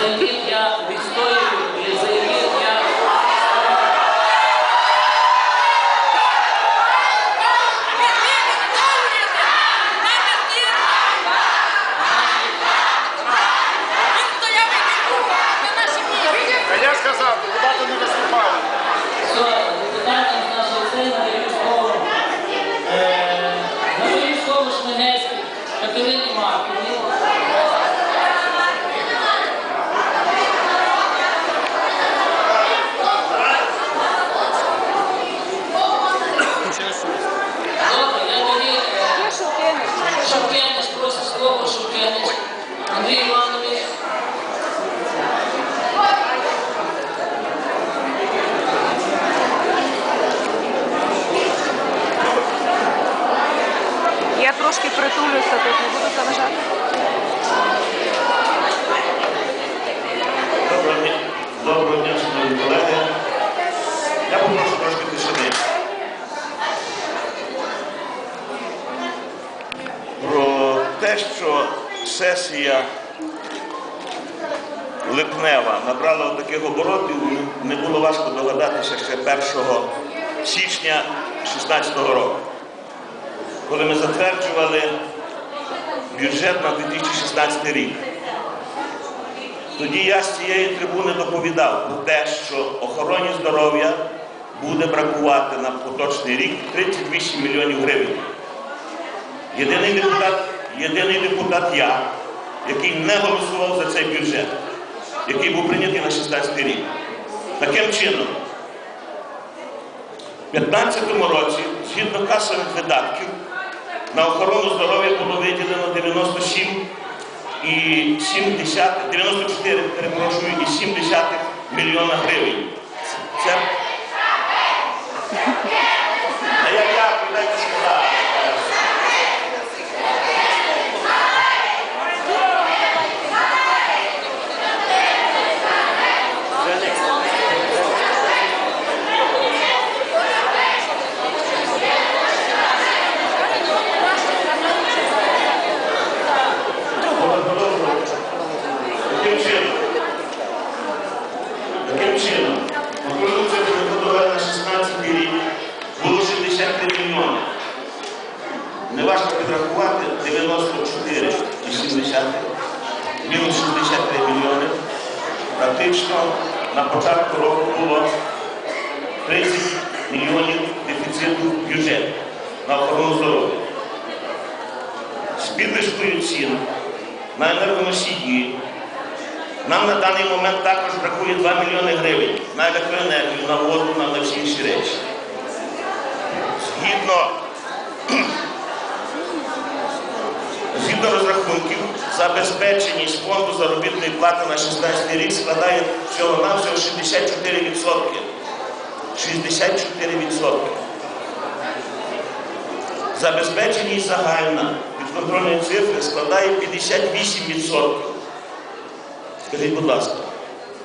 за яким я відстоюю доброго дня, шановні колеги. Я попрошу трошки тишини. Про те, що сесія липнева набрала таких оборотів, не було важко догадатися ще 1 січня 2016 року, коли ми затверджували бюджет на 2016 рік. Тоді я з цієї трибуни доповідав про те, що охороні здоров'я буде бракувати на поточний рік 38 мільйонів гривень. Єдиний депутат, єдиний депутат я, який не голосував за цей бюджет, який був прийнятий на 16 рік. Таким чином, у 2015 році, згідно касових видатків, на охорону здоров'я було виділено 97 і 70, 94, перепрошую, і 70 мільйона гривень. Це... Та я дякую, дайте сказати. Таким чином, таким чином, охорону цифру побудували на 16 рік, було 63 мільйони. Неважко підрахувати 94 і 70, мінус 63 мільйони. Практично на початку року було 30 мільйонів дефіциту бюджету на охорону здоров'я. З підвищкою цін на енергоносії нам на даний момент також бракує 2 мільйони гривень на електроенергію, на воду, на, всі інші речі. Згідно, згідно розрахунків, забезпеченість фонду заробітної плати на 16 рік складає всього-навсього 64%. 64%. Забезпеченість загальна від контрольної цифри складає 58%. Скажіть, будь ласка,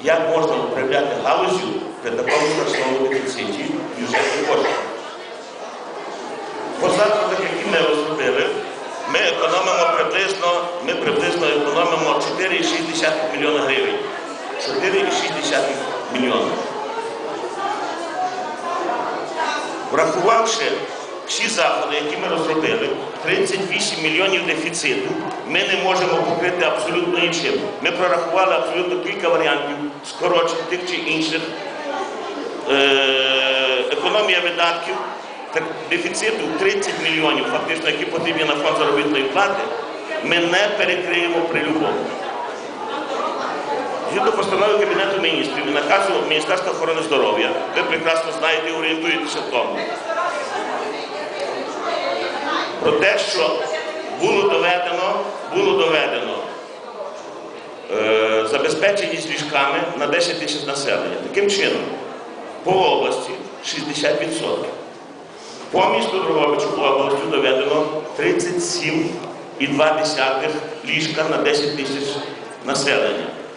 як можна управляти галузю при такому страшному дефіциті бюджетних коштів? По закладах, які ми розробили, ми економимо приблизно, ми приблизно економимо 4,6 мільйона гривень. 4,6 мільйона. Врахувавши всі заходи, які ми розробили, 38 мільйонів дефіциту, ми не можемо покрити абсолютно нічим. Ми прорахували абсолютно кілька варіантів скорочень тих чи інших. Е, економія видатків, дефіциту 30 мільйонів, фактично, які потрібні на фонд заробітної плати, ми не перекриємо при любому. Згідно постанови Кабінету міністрів і наказу Міністерства охорони здоров'я, ви прекрасно знаєте і орієнтуєтеся в тому, про те, що було доведено, було доведено е, забезпеченість ліжками на 10 тисяч населення. Таким чином, по області 60%. По місту Дрогобичу областю доведено 37,2 ліжка на 10 тисяч населення.